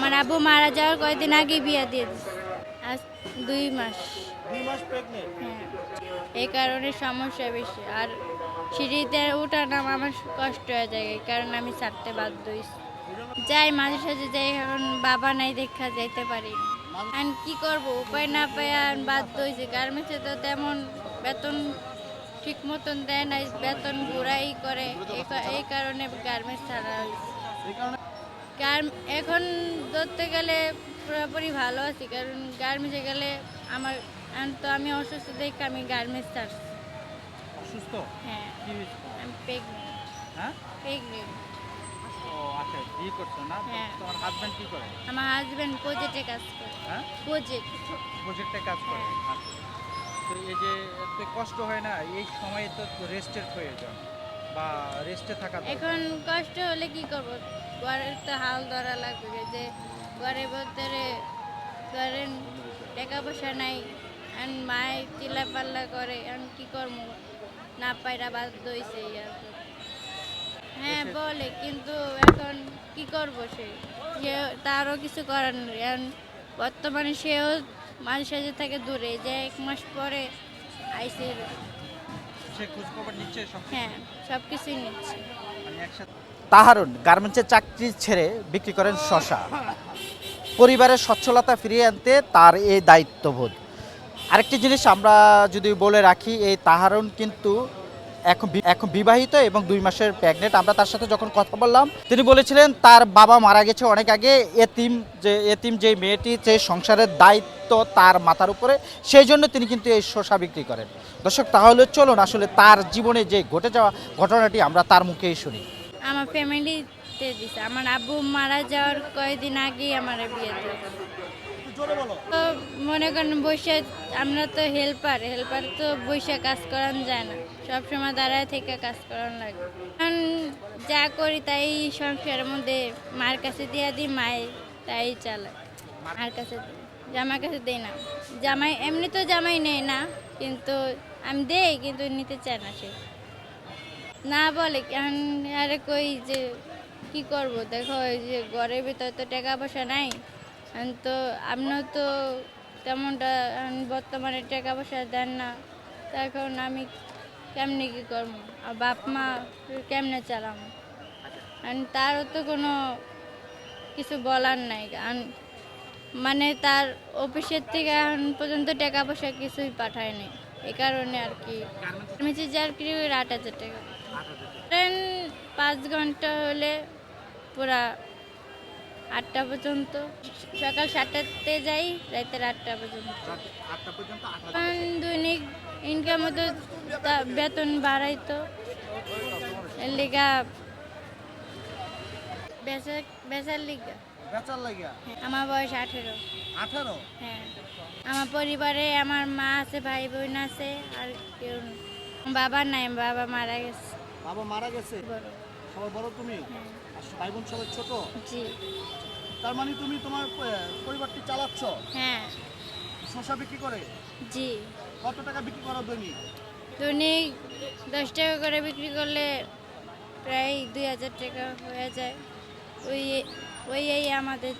আমার আব্বু মারা যাওয়ার কয়েকদিন আগে বিয়ে দিয়ে আজ দুই মাস। হ্যাঁ। এই কারণে সমস্যা বেশি। আর সিঁড়িতে ওঠা নাম আমার কষ্ট হয়ে যায় এই কারণে আমি ছাড়তে বাধ্য হয়েছি। যাই মাঝে সাঝে যাই এখন বাবা নাই দেখা যাইতে পারি। আর কি করব? উপায় না পাই আর বাধ্য হয়েছি। গার্মেন্টসে তো তেমন বেতন ঠিক মতন দেয় না বেতন ঘোরাই করে। এই এই কারণে গার্মেন্টস ছাড়া হয়েছে। এই এখন ধরতে গেলে পুরোপুরি ভালো আছি কারণ গার্মেন্টসে গেলে আমার তো আমি অসুস্থ দেখে আমি গার্মেন্টস ছাড়ছি। অসুস্থ? হ্যাঁ? আমি প্রেগনেন্ট হ্যাঁ? প্রেগনেন্ট ও আচ্ছা বিয়ে করছ না? হ্যাঁ। তোমার হাজবেন্ড কি করে? আমার প্রজেক্টে কাজ করে। হ্যাঁ? প্রজেক্ট প্রজেক্টে কাজ করে? হ্যাঁ। আচ্ছা। তো এই যে এতে কষ্ট হয় না? এই সময়ে তো রেস্টের প্রয়োজন বা রেস্টে থাকা এখন কষ্ট হলে কি করব? ঘরের তো হাল ধরা লাগবে যে ঘরের ভিতরে ধরেন টাকা পয়সা নাই আর মায় চিল্লা পাল্লা করে এখন কি করব? না পাইরা বাধ্য হয়েছে আর হ্যাঁ বলে কিন্তু এখন কি করব সে? তারও কিছু করার নেই এখন বর্তমানে সেও মাঝে সাঝে থাকে দূরে যে এক মাস পরে আইসে। হ্যাঁ সব কিছুই নিচ্ছে। মানে একসাথে তাহারুন গার্মেন্টসের চাকরি ছেড়ে বিক্রি করেন শশা। পরিবারের সচ্ছলতা ফিরিয়ে আনতে তার এই দায়িত্ববোধ। আরেকটি জিনিস আমরা যদি বলে রাখি, এই তাহারুন কিন্তু এখন এখন বিবাহিত এবং দুই মাসের প্রেগনেন্ট আমরা তার সাথে যখন কথা বললাম, তিনি বলেছিলেন, তার বাবা মারা গেছে অনেক আগে। এতিম যে এতিম যে মেয়েটি, যে সংসারের দায়িত্ব তার মাথার উপরে, সেই জন্য তিনি কিন্তু এই শসা বিক্রি করেন। দর্শক, তাহলে চলুন আসলে তার জীবনে যে ঘটে যাওয়া ঘটনাটি আমরা তার মুখেই শুনি। আমার ফ্যামিলিতে দিছে। আমার আব্বু মারা যাওয়ার কয়েকদিন আগেই আমার বিয়ে দিয়েছে তো মনে করেন বসে আমরা তো হেল্পার হেল্পার তো বসে কাজ করান যায় না। সব সময় দাঁড়ায় থেকে কাজ করান লাগে। এখন যা করি তাই সংসারের মধ্যে মার কাছে দিয়ে দিই মায়ের তাই চালায়। মার কাছে জামার কাছে দেই না। জামাই এমনি তো জামাই নেই না কিন্তু আমি দেই কিন্তু নিতে চায় না সে। না বলে এখন আরে কই যে কি করব? দেখো, এই যে ঘরের ভিতরে তো টাকা পয়সা নাই। তো আপনার তো তেমনটা বর্তমানে টাকা পয়সা দেন না। এখন আমি কেমনি কি করব? আর বাপ মা কেমনে চালাম তারও তো কোনো কিছু বলার নাই। মানে তার অফিসের থেকে এখন পর্যন্ত টাকা পয়সা কিছুই পাঠায়নি। এ কারণে আর কি। গার্মেন্টসে যার কি আট হাজার টাকা। ট্রেন পাঁচ ঘণ্টা হলে পুরা আটটা পর্যন্ত। সকাল সাতটাতে যাই রাতের আটটা পর্যন্ত। কারণ দৈনিক ইনকাম তো বেতন বাড়াইতো। লিগা বেচা বেচার লিগা। আমার বয়স আঠেরো। আঠারো? হ্যাঁ। আমার পরিবারে আমার মা আছে ভাই বোন আছে আর কেউ। বাবা নাই বাবা মারা গেছে। বাবা মারা গেছে। সবাই বড় তুমি। হ্যাঁ। আর ভাই বোন সবাই ছোট। জি। তার মানে তুমি তোমার পরিবারটি চালাচ্ছ? হ্যাঁ। শশা বিক্রি করে? জি। কত টাকা বিক্রি করো দৈনিক? দৈনিক দশ টাকা করে বিক্রি করলে প্রায় দুই হাজার টাকা হয়ে যায়। ওই ওই এই আমাদের।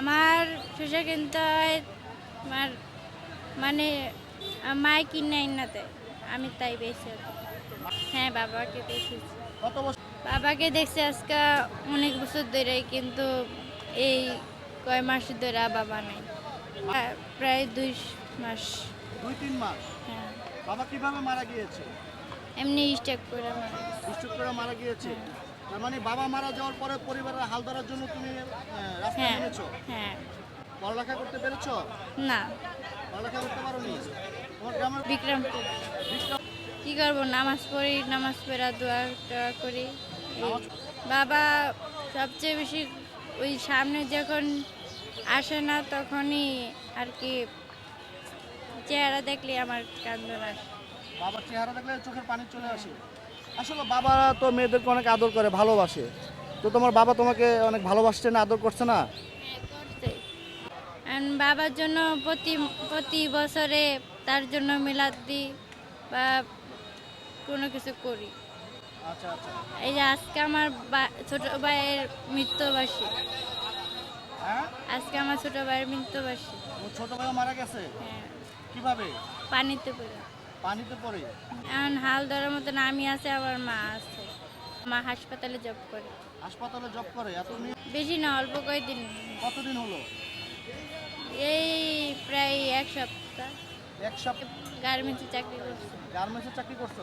আমার শসা কিনতে হয় আমার মানে মায় কিনে না দেয়। আমি তাই বেশি হ্যাঁ বাবাকে দেখেছি। কত বছর? বাবাকে দেখছি আজকে অনেক বছর ধরে কিন্তু এই কয় মাস ধরে বাবা নাই। হ্যাঁ, প্রায় দুই মাস। দুই তিন মাস? হ্যাঁ। বাবা কীভাবে মারা গিয়েছে? এমনি স্টেপ করে মারা। স্ট্রোক করে মারা গিয়েছে? তার মানে বাবা মারা যাওয়ার পরে পরিবারের হাল ধরার জন্য তুমি রাস্তায় হ্যাঁ নেমেছো? হ্যাঁ। পড়ালেখা করতে পেরেছ? না। পড়ালেখা করতে পারোনি? তোমার গ্রামের বিক্রমপুর। বিক্রম কি করব? নামাজ পড়ি নামাজ পড়া দোয়া টোয়া করি। বাবা সবচেয়ে বেশি ওই সামনে যখন আসে না তখনই আর কি চেহারা দেখলে আমার কান্দন আসে। বাবার চেহারা দেখলে চোখের পানি চলে আসে। আসলে বাবারা তো মেয়েদেরকে অনেক আদর করে ভালোবাসে। তো তোমার বাবা তোমাকে অনেক ভালোবাসছে না আদর করছে না? করতে বাবার জন্য প্রতি প্রতি বছরে তার জন্য মিলাদ দিই বা কোনো কিছু করি। আচ্ছা আচ্ছা। এই যে আজকে আমার ছোট ভাইয়ের মৃত্যুবার্ষিক। আজকে আমার ছোট ভাইয়ের মৃত্যুবার্ষিকী। ছোট ভাইও মারা গেছে? হ্যাঁ। কীভাবে? পানিতে পড়ে। পানিতে পড়ে? এখন হাল ধরার মতো আমি আছে আমার মা আছে। মা হাসপাতালে জব করে। হাসপাতালে জব করে? এত বেশি না অল্প কয়েকদিন কতদিন হলো? এই প্রায় এক সপ্তাহ। এক সপ্তাহ? গার্মেন্টসে চাকরি করছে। গার্মেন্টসে চাকরি করছ?